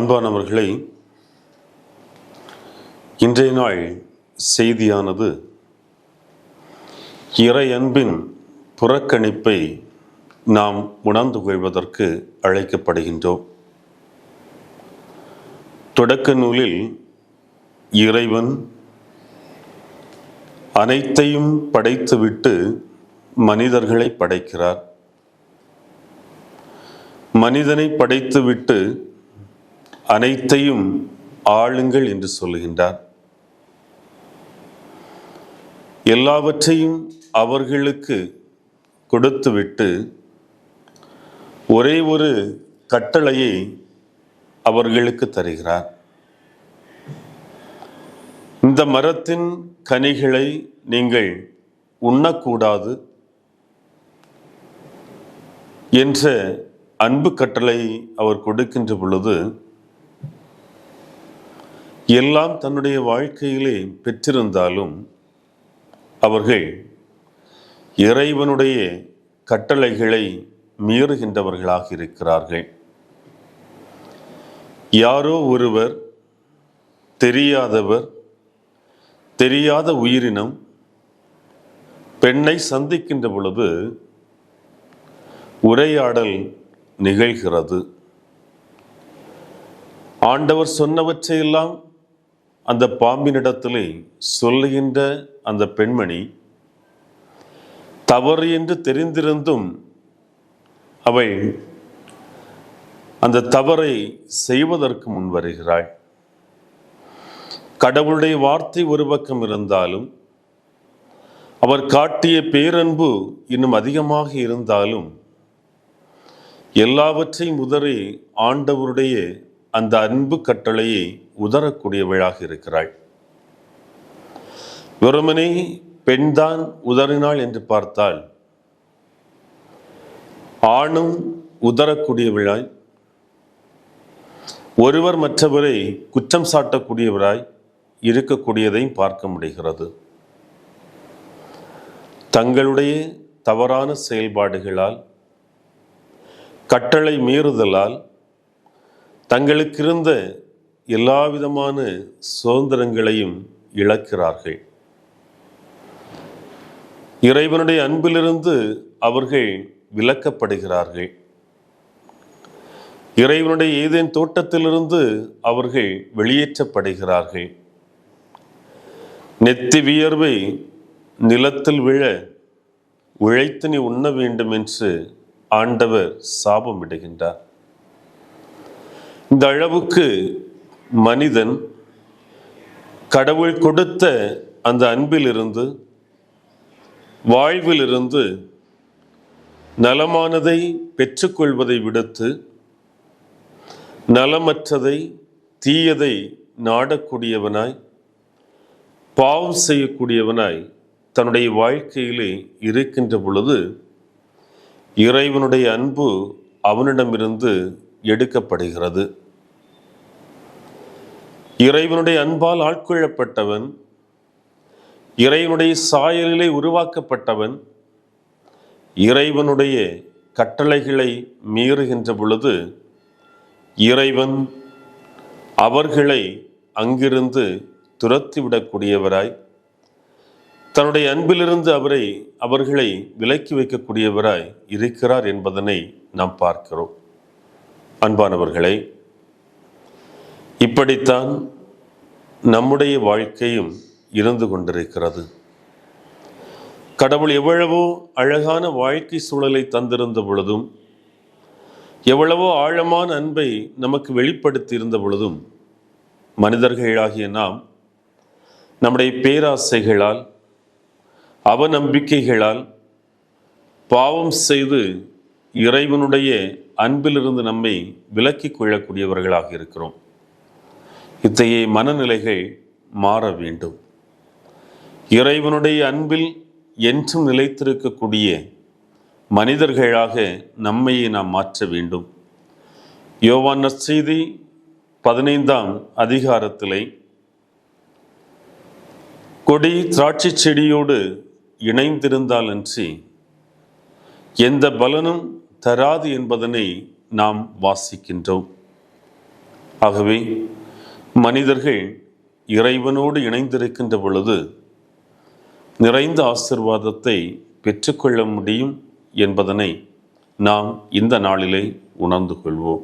அன்பானவர்களை இன்றைய நாள் செய்தியானது இறை அன்பின் புறக்கணிப்பை நாம் உணர்ந்து கொள்வதற்கு அழைக்கப்படுகின்றோம். தொடக்க நூலில் இறைவன் அனைத்தையும் படைத்துவிட்டு மனிதர்களை படைக்கிறார். மனிதனை படைத்துவிட்டு அனைத்தையும் ஆளுங்கள் என்று சொல்லுகின்றார். எல்லாவற்றையும் அவர்களுக்கு கொடுத்துவிட்டு ஒரே ஒரு கட்டளையை அவர்களுக்கு தருகிறார். இந்த மரத்தின் கனிகளை நீங்கள் உண்ணக்கூடாது என்ற அன்பு கட்டளை அவர் கொடுக்கின்ற பொழுது எல்லாம் தன்னுடைய வாழ்க்கையிலே பெற்றிருந்தாலும் அவர்கள் இறைவனுடைய கட்டளைகளை மீறுகின்றவர்களாக இருக்கிறார்கள். யாரோ ஒருவர் தெரியாதவர் தெரியாத உயிரினம் பெண்ணை சந்திக்கின்ற பொழுது உரையாடல் நிகழ்கிறது. ஆண்டவர் சொன்னவற்றையெல்லாம் அந்த பாம்பினிடத்திலே சொல்லுகின்ற அந்த பெண்மணி தவறு என்று தெரிந்திருந்தும் அவள் அந்த தவறை செய்வதற்கு முன் வருகிறாள் கடவுளுடைய வார்த்தை ஒரு பக்கம் இருந்தாலும் அவர் காட்டிய பேரன்பு இன்னும் அதிகமாக இருந்தாலும் எல்லாவற்றையும் உதறி ஆண்டவருடைய அந்த அன்பு கட்டளையை உதறக்கூடியவளாக இருக்கிறாள். வெறுமனே பெண்தான் உதறினாள் என்று பார்த்தால் ஆணும் உதறக்கூடியவளாய் ஒருவர் மற்றவரை குற்றம் சாட்டக்கூடியவராய் இருக்கக்கூடியதையும் பார்க்க முடிகிறது. தங்களுடைய தவறான செயல்பாடுகளால் கட்டளை மீறுதலால் தங்களுக்கு இருந்த எல்லா விதமான சுதந்திரங்களையும் இழக்கிறார்கள். இறைவனுடைய அன்பிலிருந்து அவர்கள் விலக்கப்படுகிறார்கள். இறைவனுடைய ஏதேன் தோட்டத்திலிருந்து அவர்கள் வெளியேற்றப்படுகிறார்கள். நெத்தி வியர்வை நிலத்தில் விழ உழைத்து நீ உண்ண வேண்டும் என்று ஆண்டவர் சாபமிடுகின்றார். இந்த அளவுக்கு மனிதன் கடவுள் கொடுத்த அந்த அன்பிலிருந்து வாழ்விலிருந்து நலமானதை பெற்றுக்கொள்வதை விடுத்து நலமற்றதை தீயதை நாடக்கூடியவனாய் பாவம் செய்யக்கூடியவனாய் தன்னுடைய வாழ்க்கையிலே இருக்கின்ற பொழுது இறைவனுடைய அன்பு அவனிடமிருந்து எடுக்கப்படுகிறது. இறைவனுடைய அன்பால் ஆட்கொள்ளப்பட்டவன் இறைவனுடைய சாயலிலே உருவாக்கப்பட்டவன் இறைவனுடைய கட்டளைகளை மீறுகின்ற பொழுது இறைவன் அவர்களை அங்கிருந்து துரத்திவிடக்கூடியவராய் தன்னுடைய அன்பிலிருந்து அவரை அவர்களை விலக்கி வைக்கக்கூடியவராய் இருக்கிறார் என்பதனை நாம் பார்க்கிறோம். அன்பானவர்களே இப்படித்தான் நம்முடைய வாழ்க்கையும் இருந்து கொண்டிருக்கிறது. கடவுள் எவ்வளவோ அழகான வாழ்க்கை சூழலை தந்திருந்த பொழுதும் எவ்வளவோ ஆழமான அன்பை நமக்கு வெளிப்படுத்தி இருந்த பொழுதும் மனிதர்களாகிய நாம் நம்முடைய பேராசைகளால் அவநம்பிக்கைகளால் பாவம் செய்து இறைவனுடைய அன்பிலிருந்து நம்மை விலக்கிக் கொள்ளக்கூடியவர்களாக இருக்கிறோம். இத்தகைய மனநிலைகள் மாற வேண்டும். இறைவனுடைய அன்பில் என்றும் நிலைத்திருக்கக்கூடிய மனிதர்களாக நம்மையை நாம் மாற்ற வேண்டும். யோவான் நற்செய்தி பதினைந்தாம் அதிகாரத்திலே கொடி திராட்சை செடியோடு இணைந்திருந்தால் அன்றி எந்த பலனும் தராது என்பதனை நாம் வாசிக்கின்றோம். ஆகவே மனிதர்கள் இறைவனோடு இணைந்திருக்கின்ற பொழுது நிறைந்த ஆசிர்வாதத்தை பெற்றுக்கொள்ள முடியும் என்பதனை நாம் இந்த நாளிலே உணர்ந்து கொள்வோம்.